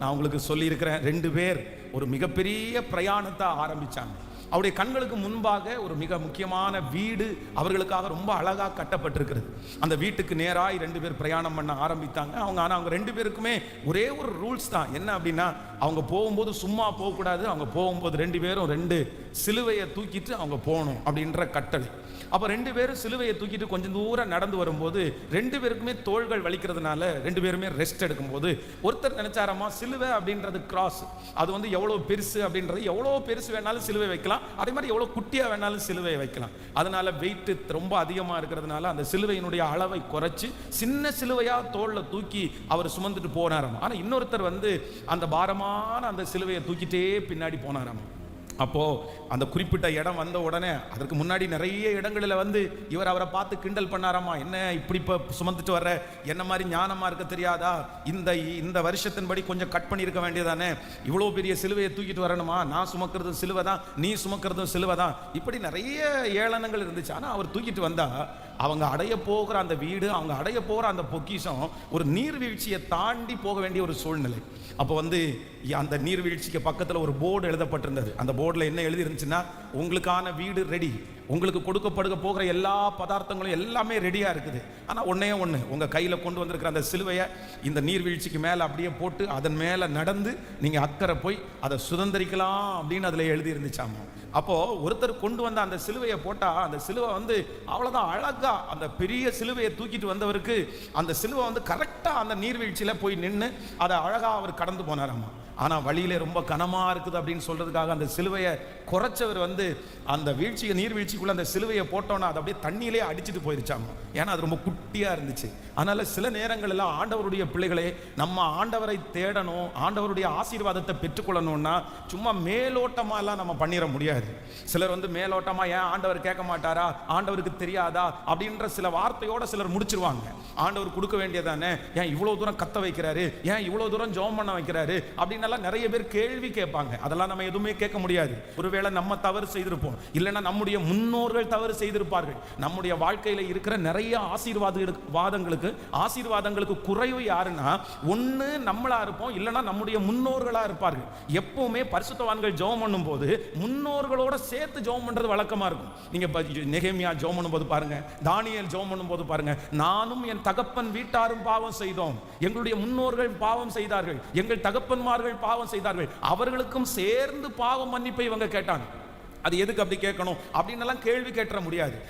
நான் உங்களுக்கு சொல்லியிருக்கிறேன் ரெண்டு பேர் ஒரு மிகப்பெரிய பிரயாணத்தை ஆரம்பிச்சாங்க. அவருடைய கண்களுக்கு முன்பாக ஒரு மிக முக்கியமான வீடு அவர்களுக்காக ரொம்ப அழகாக கட்டப்பட்டிருக்கிறது. அந்த வீட்டுக்கு நேராக ரெண்டு பேர் பிரயாணம் பண்ண ஆரம்பித்தாங்க. அவங்க ஆனால் அவங்க ரெண்டு பேருக்குமே ஒரே ஒரு ரூல்ஸ் தான். என்ன அப்படின்னா அவங்க போகும்போது சும்மா போகக்கூடாது அவங்க போகும்போது ரெண்டு பேரும் ரெண்டு சிலுவையை தூக்கிட்டு அவங்க போகணும் அப்படின்ற கட்டளை. அப்போ ரெண்டு பேரும் சிலுவையை தூக்கிட்டு கொஞ்சம் தூரம் நடந்து வரும்போது ரெண்டு பேருக்குமே தோள்கள் வலிக்கிறதுனால ரெண்டு பேருமே ரெஸ்ட் எடுக்கும்போது ஒருத்தர் நினைச்சாராமா சிலுவை அப்படின்றது கிராஸ் அது வந்து எவ்வளோ பெருசு அப்படின்றது எவ்வளோ பெருசு வேணாலும் சிலுவை வைக்கலாம். அதே மாதிரி எவ்வளோ குட்டியாக வேணாலும் சிலுவையை வைக்கலாம். அதனால வெயிட் ரொம்ப அதிகமாக இருக்கிறதுனால அந்த சிலுவையினுடைய அளவை குறைச்சி சின்ன சிலுவையாக தோளில் தூக்கி அவர் சுமந்துட்டு போனாராம். ஆனால் இன்னொருத்தர் வந்து அந்த பாரமான அந்த சிலுவையை தூக்கிட்டே பின்னாடி போனாராம். அப்போது அந்த குறிப்பிட்ட இடம் வந்த உடனே அதற்கு முன்னாடி நிறைய இடங்களில் வந்து இவர் அவரை பார்த்து கிண்டல் பண்ணாராமா என்ன இப்படி இப்போ சுமந்துட்டு வர்ற? என்ன மாதிரி ஞானமாக இருக்க தெரியாதா? இந்த இந்த வருஷத்தின்படி கொஞ்சம் கட் பண்ணியிருக்க வேண்டியதானே? இவ்வளோ பெரிய சிலுவையை தூக்கிட்டு வரணுமா? நான் சுமக்கிறதும் சிலுவை தான் நீ சுமக்கிறதும் சிலுவை தான் இப்படி நிறைய ஏளனங்கள் இருந்துச்சு. ஆனால் அவர் தூக்கிட்டு வந்தால் அவங்க அடைய போகிற அந்த வீடு அவங்க அடைய போகிற அந்த பொக்கிஷம் ஒரு நீர்வீழ்ச்சியை தாண்டி போக வேண்டிய ஒரு சூழ்நிலை. அப்போ வந்து அந்த நீர்வீழ்ச்சிக்கு பக்கத்தில் ஒரு போர்டு எழுதப்பட்டிருந்தது. அந்த போர்டில் என்ன எழுதி இருந்துச்சுன்னா உங்களுக்கான வீடு ரெடி உங்களுக்கு கொடுக்கப்படுக போகிற எல்லா பதார்த்தங்களும் எல்லாமே ரெடியாக இருக்குது. ஆனால் ஒன்றே ஒன்று உங்கள் கையில் கொண்டு வந்திருக்கிற அந்த சிலுவையை இந்த நீர்வீழ்ச்சிக்கு மேலே அப்படியே போட்டு அதன் மேலே நடந்து நீங்கள் அக்கறை போய் அதை சுதந்திரிக்கலாம் அப்படின்னு அதில் எழுதியிருந்துச்சாமா. அப்போது ஒருத்தர் கொண்டு வந்த அந்த சிலுவையை போட்டால் அந்த சிலுவை வந்து அவ்வளோதான் அழகாக அந்த பெரிய சிலுவையை தூக்கிட்டு வந்தவருக்கு அந்த சிலுவை வந்து கரெக்டாக அந்த நீர்வீழ்ச்சியில் போய் நின்று அதை அழகாக அவர் கடந்து போனாராம்மா ஆனால் வழியிலே ரொம்ப கனமாக இருக்குது அப்படின்னு சொல்கிறதுக்காக அந்த சிலுவையை குறைச்சவர் வந்து அந்த வீழ்ச்சியை நீர்வீழ்ச்சிக்குள்ளே அந்த சிலுவையை போட்டோன்னா அது அப்படியே தண்ணியிலே அடிச்சுட்டு போயிருச்சாங்க ஏன்னா அது ரொம்ப குட்டியாக இருந்துச்சு. அதனால் சில நேரங்களில் ஆண்டவருடைய பிள்ளைகளே நம்ம ஆண்டவரை தேடணும் ஆண்டவருடைய ஆசீர்வாதத்தை பெற்றுக்கொள்ளணும்னா சும்மா மேலோட்டமாலாம் நம்ம பண்ணிட முடியாது. சிலர் வந்து மேலோட்டமாக ஏன் ஆண்டவர் கேட்க மாட்டாரா? ஆண்டவருக்கு தெரியாதா? அப்படின்ற சில வார்த்தையோட சிலர் முடிச்சிருவாங்க. ஆண்டவர் கொடுக்க வேண்டியதானே ஏன் இவ்வளோ தூரம் கத்த வைக்கிறாரு? ஏன் இவ்வளோ தூரம் ஜோம் பண்ண வைக்கிறாரு? அப்படின்னு எல்லாம் நிறைய பேர் கேள்வி கேட்பாங்க. அதெல்லாம் நம்ம எதுவுமே கேட்க முடியாது. ஒருவேளை நம்ம தவறு செய்திருப்போம். இல்லைன்னா நம்முடைய முன்னோர்கள் தவறு செய்திருப்பார்கள். நம்முடைய வாழ்க்கையில இருக்கிற நிறைய ஆசீர்வாதங்களுக்கு ஆசீர்வாதங்களுக்கு குறைவு யாருன்னா ஒன்று நம்மளா இருப்போம் இல்லைன்னா நம்முடைய முன்னோர்களா இருப்பார்கள். எப்பவுமே பரிசுத்தவான்கள் ஜெபம் பண்ணும்போது முன்னோர்களோட சேர்த்து ஜெபம் பண்றது வழக்கமா இருக்கும். நீங்க நெகேமியா ஜெபம் பண்ணும்போது பாருங்க தானியல் ஜெபம் பண்ணும்போது பாருங்க நானும் என் தகப்பன் வீட்டாரும் பாவம் செய்தோம். எங்களுடைய முன்னோர்கள் பாவம் செய்தார்கள். எங்கள் தகப்பன்மார்கள் பாவம் செய்தார்கள். அவர்களுக்கும் சேர்ந்து பாவம் மன்னிப்பை இவங்க கேட்டாங்க. அது எதுக்கு அப்படி கேட்கணும்? அப்படின்னு எல்லாம் கேள்வி கேட்டுற முடியாது.